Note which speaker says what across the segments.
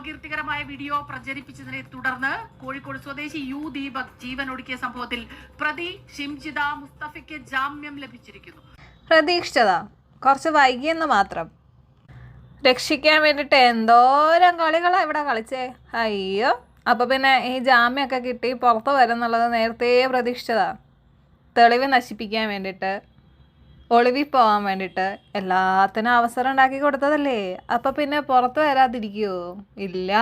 Speaker 1: അപകീർത്തികരമായ video പ്രചരിപ്പിച്ചതിനെ തുടർന്ന് കോഴിക്കോട് സ്വദേശി U Deepak ജീവനൊടുക്കിയ സംഭവത്തിൽ പ്രതി ഷിംജിത മുസ്തഫയ്ക്ക് ജാമ്യം ലഭിച്ചിരിക്കുന്നു.
Speaker 2: പ്രതീക്ഷിച്ചതാ. കുറച്ച് വൈകിയെന്ന് മാത്രം. രക്ഷിക്കാൻ വേണ്ടിയിട്ട് എന്തോരം കളികളാണ് ഇവിടെ കളിച്ചേ. അയ്യോ. അപ്പോൾ പിന്നെ ഈ ജാമ്യമൊക്കെ കിട്ടി പുറത്ത് വരുന്നുള്ളത് നേരത്തെ പ്രതീക്ഷിച്ചതാ. തെളിവ് നശിപ്പിക്കാൻ വേണ്ടിയിട്ട് ഒളിവിൽ പോകാൻ വേണ്ടിയിട്ട് എല്ലാത്തിനും അവസരം ഉണ്ടാക്കി കൊടുത്തതല്ലേ. അപ്പം പിന്നെ പുറത്ത് വരാതിരിക്കുമോ ഇല്ല.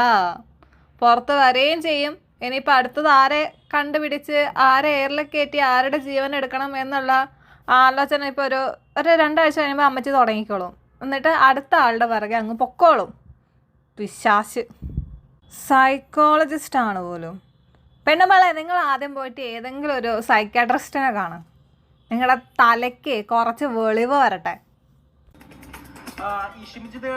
Speaker 2: പുറത്ത് വരികയും ചെയ്യും. ഇനിയിപ്പോൾ അടുത്തത് ആരെ കണ്ടുപിടിച്ച് ആരെ എയറിൽ കയറ്റി ആരുടെ ജീവൻ എടുക്കണം എന്നുള്ള ആലോചന ഇപ്പോൾ ഒരു ഒരു രണ്ടാഴ്ച കഴിയുമ്പോൾ അമ്മച്ചി തുടങ്ങിക്കോളും. എന്നിട്ട് അടുത്ത ആളുടെ പിറകെ അങ്ങ് പൊക്കോളും. വിശ്വാസ് സൈക്കോളജിസ്റ്റ് ആണ് പോലും. പെണ്ണുമ്പളെ നിങ്ങൾ ആദ്യം പോയിട്ട് ഏതെങ്കിലും ഒരു സൈക്കാട്രിസ്റ്റിനെ കാണും. നിങ്ങളുടെ തലയ്ക്ക് കുറച്ച് വെളിവ് വരട്ടെ.
Speaker 3: ഈ ഷിംജിത്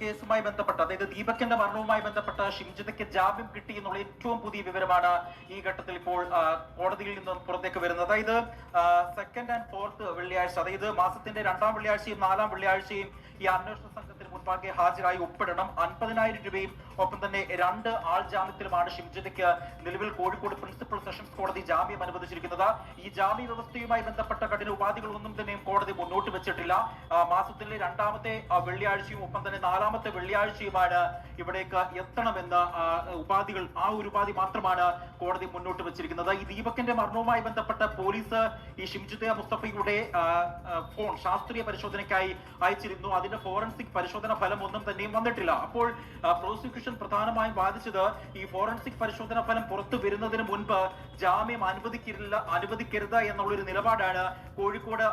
Speaker 3: കേസുമായി ബന്ധപ്പെട്ട അതായത് ദീപക്കിന്റെ മരണവുമായി ബന്ധപ്പെട്ട ഷിംജിതയ്ക്ക് ജാമ്യം കിട്ടി എന്നുള്ള ഏറ്റവും പുതിയ വിവരമാണ് ഈ ഘട്ടത്തിൽ ഇപ്പോൾ കോടതിയിൽ നിന്ന് പുറത്തേക്ക് വരുന്നത്. അതായത് സെക്കൻഡ് ആൻഡ് ഫോർത്ത് വെള്ളിയാഴ്ച അതായത് മാസത്തിന്റെ രണ്ടാം വെള്ളിയാഴ്ചയും നാലാം വെള്ളിയാഴ്ചയും ഈ അന്വേഷണ മുൻപാകെ ഹാജരായി ഒപ്പിടണം. അൻപതിനായിരം രൂപയും ഒപ്പം തന്നെ രണ്ട് ആൾ ജാമ്യത്തിലുമാണ് ഷിംജിതയ്ക്ക് നിലവിൽ കോഴിക്കോട് പ്രിൻസിപ്പൽ സെഷൻസ് കോടതി ജാമ്യം അനുവദിച്ചിരിക്കുന്നത്. ഈ ജാമ്യ വ്യവസ്ഥയുമായി ബന്ധപ്പെട്ട കഠിന ഉപാധികളൊന്നും തന്നെയും കോടതി മുന്നോട്ട് വെച്ചിട്ടില്ല. മാസത്തിലെ രണ്ടാമത്തെ വെള്ളിയാഴ്ചയും ഒപ്പം തന്നെ നാലാമത്തെ വെള്ളിയാഴ്ചയുമാണ് ഇവിടേക്ക് എത്തണമെന്ന് ഉപാധികൾ ആ ഒരു ഉപാധി മാത്രമാണ് കോടതി മുന്നോട്ട് വെച്ചിരിക്കുന്നത്. ഈ ദീപകിന്റെ മരണവുമായി ബന്ധപ്പെട്ട പോലീസ് ഈ ഷിംജിത മുസ്തഫയുടെ ഫോൺ ശാസ്ത്രീയ പരിശോധനയ്ക്കായി അയച്ചിരുന്നു. അതിന്റെ ഫോറൻസിക് പരിശോധന ഫലം ഒന്നും തന്നെയും വന്നിട്ടില്ല. അപ്പോൾ പ്രോസിക്യൂഷൻ പ്രധാനമായും വാദിച്ചത് ഈ ഫോറൻസിക് പരിശോധന ഫലം പുറത്തു വരുന്നതിന് മുൻപ് ജാമ്യം അനുവദിക്കില്ല അനുവദിക്കരുത് എന്നുള്ളൊരു നിലപാടാണ് കോഴിക്കോട്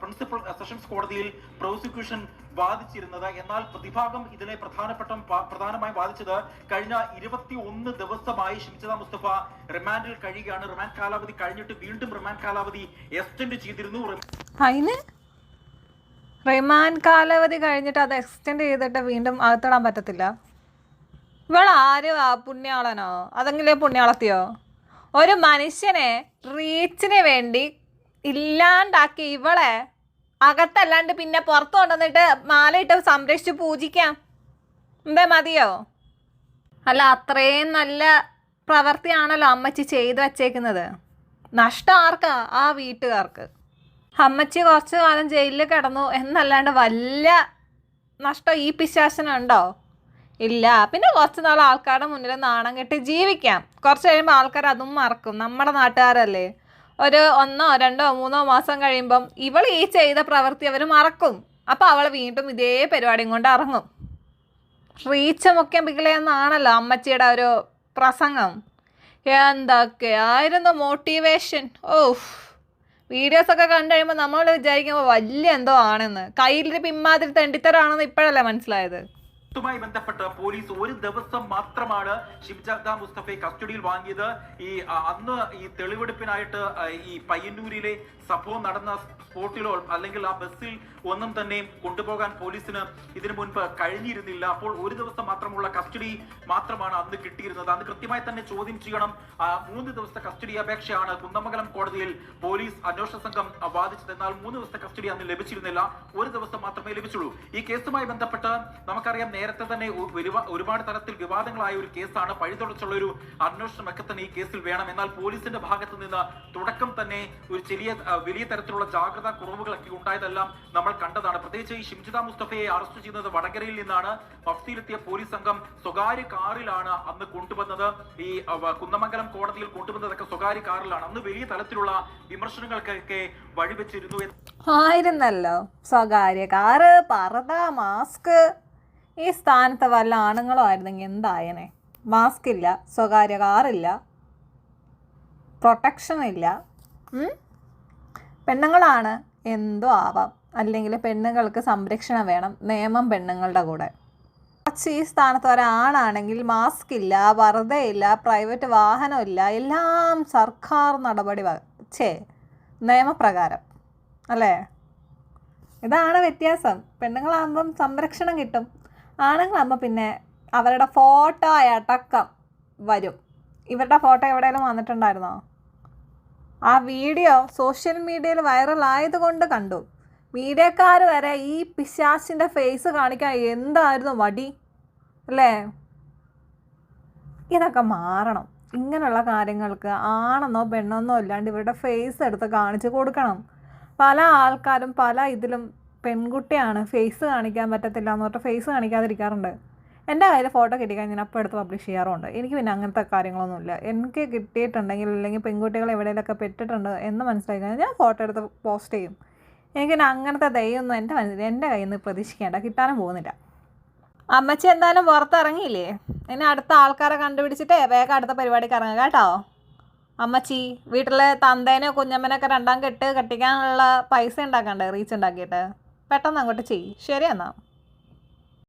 Speaker 3: പ്രിൻസിപ്പൽ സെഷൻസ് കോടതിയിൽ പ്രോസിക്യൂഷൻ വാദിച്ചിരുന്നത്. എന്നാൽ പ്രതിഭാഗം ഇതിനെ പ്രധാനപ്പെട്ട പ്രധാനമായും വാദിച്ചത് കഴിഞ്ഞ ഇരുപത്തി ഒന്ന് ദിവസമായി ഷിംജിത മുസ്തഫ റിമാൻഡിൽ കഴിയുകയാണ്. റിമാൻഡ് കാലാവധി കഴിഞ്ഞിട്ട് വീണ്ടും റിമാൻഡ് കാലാവധി എക്സ്റ്റെൻഡ് ചെയ്തിരുന്നു.
Speaker 2: റിമാൻഡ് കാലാവധി കഴിഞ്ഞിട്ട് അത് എക്സ്റ്റെൻഡ് ചെയ്തിട്ട് വീണ്ടും അകത്തിടാൻ പറ്റത്തില്ല. ഇവൾ ആര്? പുണ്യാളനോ? അതെങ്കിലേ പുണ്യാളത്തിയോ? ഒരു മനുഷ്യനെ റീച്ചിന് വേണ്ടി ഇല്ലാണ്ടാക്കി ഇവളെ അകത്തല്ലാണ്ട് പിന്നെ പുറത്ത് കൊണ്ടുവന്നിട്ട് മാലയിട്ട് സംരക്ഷിച്ച് പൂജിക്കാം. എന്താ മതിയോ? അല്ല അത്രയും നല്ല പ്രവൃത്തിയാണല്ലോ അമ്മച്ചി ചെയ്തു വച്ചേക്കുന്നത്. നഷ്ടം ആർക്കാ? ആ വീട്ടുകാർക്ക്. അമ്മച്ചി കുറച്ച് കാലം ജയിലിൽ കിടന്നു എന്നല്ലാണ്ട് വല്ല നഷ്ടം ഈ പിശാശനുണ്ടോ? ഇല്ല പിന്നെ കുറച്ച് നാൾ ആൾക്കാരുടെ മുന്നിൽ നാണം കെട്ടി ജീവിക്കാം. കുറച്ച് കഴിയുമ്പോൾ ആൾക്കാർ അതും മറക്കും. നമ്മുടെ നാട്ടുകാരല്ലേ? ഒരു ഒന്നോ രണ്ടോ മൂന്നോ മാസം കഴിയുമ്പം ഇവൾ ഈ ചെയ്ത പ്രവൃത്തി അവർ മറക്കും. അപ്പോൾ അവൾ വീണ്ടും ഇതേ പരിപാടിയും കൊണ്ട് ഇറങ്ങും റീച്ച മുഖ്യമ്പിക്കലേ എന്നാണല്ലോ അമ്മച്ചിയുടെ ഒരു പ്രസംഗം. എന്തൊക്കെയായിരുന്നു മോട്ടിവേഷൻ ഓഫ് വീഡിയോസൊക്കെ കണ്ടു കഴിയുമ്പോൾ നമ്മൾ വിചാരിക്കുമ്പോൾ വലിയ എന്തോ ആണെന്ന്. കയ്യിലിരിപ്പ് ഇമ്മാതിരി തെണ്ടിത്തരാണെന്ന് ഇപ്പോഴല്ലേ മനസ്സിലായത്? ുമായി
Speaker 3: ബന്ധപ്പെട്ട് പോലീസ് ഒരു ദിവസം മാത്രമാണ് ഷിംജാദ മുസ്തഫയെ കസ്റ്റഡിയിൽ വാങ്ങിയത്. ഈ അന്ന് ഈ തെളിവെടുപ്പിനായിട്ട് ഈ പയ്യന്നൂരിലെ സംഭവം നടന്ന സ്പോട്ടിലോ അല്ലെങ്കിൽ ആ ബസ്സിൽ ഒന്നും തന്നെ കൊണ്ടുപോകാൻ പോലീസിന് ഇതിനു മുൻപ് കഴിഞ്ഞിരുന്നില്ല. അപ്പോൾ ഒരു ദിവസം മാത്രമുള്ള കസ്റ്റഡി മാത്രമാണ് അന്ന് കിട്ടിയിരുന്നത്. അന്ന് കൃത്യമായി തന്നെ ചോദ്യം ചെയ്യണം. മൂന്ന് ദിവസത്തെ കസ്റ്റഡി അപേക്ഷയാണ് കുന്നമംഗലം കോടതിയിൽ പോലീസ് അന്വേഷണ സംഘം വാദിച്ചത്. എന്നാൽ മൂന്ന് ദിവസത്തെ കസ്റ്റഡി അന്ന് ലഭിച്ചിരുന്നില്ല. ഒരു ദിവസം മാത്രമേ ലഭിച്ചുള്ളൂ. ഈ കേസുമായി ബന്ധപ്പെട്ട് നമുക്കറിയാം നേരത്തെ തന്നെ ഒരുപാട് തരത്തിൽ വിവാദങ്ങളായ ഒരു കേസാണ്. പഴിതുടച്ചുള്ള ഒരു അന്വേഷണമൊക്കെ തന്നെ ഈ കേസിൽ വേണം. എന്നാൽ പോലീസിന്റെ ഭാഗത്ത് നിന്ന് തുടക്കം തന്നെ ഒരു ചെറിയ വലിയ തരത്തിലുള്ള ജാഗ്രതാ കുറവുകളൊക്കെ ഉണ്ടായതെല്ലാം നമ്മൾ കണ്ടതാണ്. പ്രത്യേകിച്ച് ഈ ഷിംജിത മുസ്തഫയെ അറസ്റ്റ് ചെയ്യുന്നത് വടകരയിൽ നിന്നാണ്. മഫ്തിയിലെത്തിയ പോലീസ് സംഘം സ്വകാര്യ കാറിലാണ് അന്ന് കൊണ്ടുവന്നത്. ഈ കുന്നമംഗലം കോടതിയിൽ കൊണ്ടുവന്നതൊക്കെ സ്വകാര്യ കാറിലാണ്. അന്ന് വലിയ തലത്തിലുള്ള വിമർശനങ്ങൾക്കൊക്കെ വഴിവെച്ചിരുന്നു
Speaker 2: ആയിരുന്നല്ലോ സ്വകാര്യ കാറ് പറത മാസ്ക്. ഈ സ്ഥാനത്ത് വല്ല ആണുങ്ങളോ ആയിരുന്നെങ്കിൽ എന്തായനെ? മാസ്ക് ഇല്ല സ്വകാര്യ കാറില്ല പ്രൊട്ടക്ഷൻ ഇല്ല? പെണ്ണുങ്ങളാണ് എന്തോ ആവാം. അല്ലെങ്കിൽ പെണ്ണുങ്ങൾക്ക് സംരക്ഷണം വേണം നിയമം പെണ്ണുങ്ങളുടെ കൂടെ. പക്ഷേ ഈ സ്ഥാനത്ത് ഒരാണാണെങ്കിൽ മാസ്ക് ഇല്ല വറുതയില്ല പ്രൈവറ്റ് വാഹനമില്ല എല്ലാം സർക്കാർ നടപടി ചേ നിയമപ്രകാരം. അല്ലേ? ഇതാണ് വ്യത്യാസം. പെണ്ണുങ്ങളാകുമ്പം സംരക്ഷണം കിട്ടും. ആണുങ്ങളാകുമ്പോൾ പിന്നെ അവരുടെ ഫോട്ടോ അടക്കം വരും. ഇവരുടെ ഫോട്ടോ എവിടെയെങ്കിലും വന്നിട്ടുണ്ടായിരുന്നോ? ആ വീഡിയോ സോഷ്യൽ മീഡിയയിൽ വൈറലായതുകൊണ്ട് കണ്ടു. മീഡിയക്കാർ വരെ ഈ പിശാസിന്റെ ഫേസ് കാണിക്കാൻ എന്തായിരുന്നു വടി അല്ലേ? ഇതൊക്കെ മാറണം. ഇങ്ങനെയുള്ള കാര്യങ്ങൾക്ക് ആണെന്നോ പെണ്ണെന്നോ ഇല്ലാണ്ട് ഇവരുടെ ഫേസ് എടുത്ത് കാണിച്ച് കൊടുക്കണം. പല ആൾക്കാരും പല ഇതിലും പെൺകുട്ടിയാണ് ഫേസ് കാണിക്കാൻ പറ്റത്തില്ല എന്ന് പറഞ്ഞിട്ട് ഫേസ് കാണിക്കാതിരിക്കാറുണ്ട്. എന്റെ കയ്യിൽ ഫോട്ടോ കിട്ടിക്കഴിഞ്ഞാൽ ഞാൻ അപ്പോൾ എടുത്ത് പബ്ലിഷ് ചെയ്യാറുണ്ട്. എനിക്ക് പിന്നെ അങ്ങനത്തെ കാര്യങ്ങളൊന്നുമില്ല. എനിക്ക് കിട്ടിയിട്ടുണ്ടെങ്കിൽ അല്ലെങ്കിൽ പെൺകുട്ടികൾ എവിടെയെങ്കിലൊക്കെ പെട്ടിട്ടുണ്ട് എന്ന് മനസ്സിലാക്കി കഴിഞ്ഞാൽ ഞാൻ ഫോട്ടോ എടുത്ത് പോസ്റ്റ് ചെയ്യും. എനിക്ക് പിന്നെ അങ്ങനത്തെ ദയൊന്നും എന്റെ മനസ്സിൽ എന്റെ കയ്യിൽ നിന്ന് പ്രതീക്ഷിക്കേണ്ട. കിട്ടാനും പോകുന്നില്ല. അമ്മച്ചി എന്തായാലും പുറത്തിറങ്ങിയില്ലേ? എന്നെ അടുത്ത ആൾക്കാരെ കണ്ടുപിടിച്ചിട്ടേ വേഗം അടുത്ത പരിപാടിക്ക് ഇറങ്ങുക കേട്ടോ. അമ്മച്ചി വീട്ടിലെ തന്തേനെ കുഞ്ഞമ്മനൊക്കെ രണ്ടാം കെട്ട് കെട്ടിക്കാനുള്ള പൈസ ഉണ്ടാക്കണ്ടേ? റീച്ച് ഉണ്ടാക്കിയിട്ട്? പെട്ടെന്ന് അങ്ങോട്ട് ചെയ്യ്. ശരി